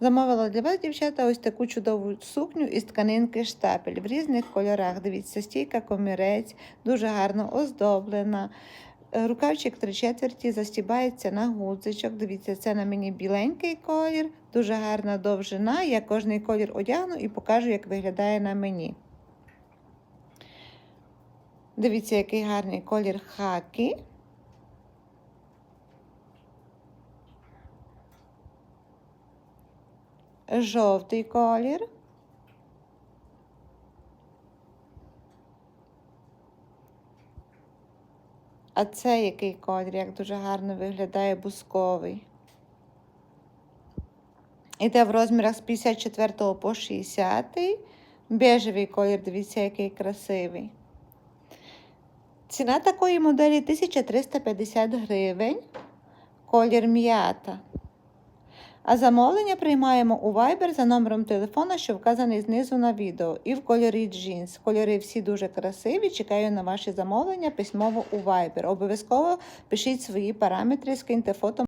Замовила для вас, дівчата, ось таку чудову сукню із тканинки штапель в різних кольорах. Дивіться, стійка комірець, дуже гарно оздоблена. Е, Рукавчик три четверті застібається на гудзичок. Дивіться, це на мені біленький колір, дуже гарна довжина. Я кожний колір одягну і покажу, як виглядає на мені. Дивіться, який гарний колір хакі. Жовтий колір. А це який колір, як дуже гарно виглядає бусковий. Іде в розмірах з 54 по 60. Бежевий колір, дивіться, який красивий. Ціна такої моделі 1350 гривень. Колір м'ята. А замовлення приймаємо у Viber за номером телефона, що вказаний знизу на відео, і в кольорі джинс. Кольори всі дуже красиві. Чекаю на ваші замовлення письмово у Viber. Обов'язково пишіть свої параметри, скиньте фото.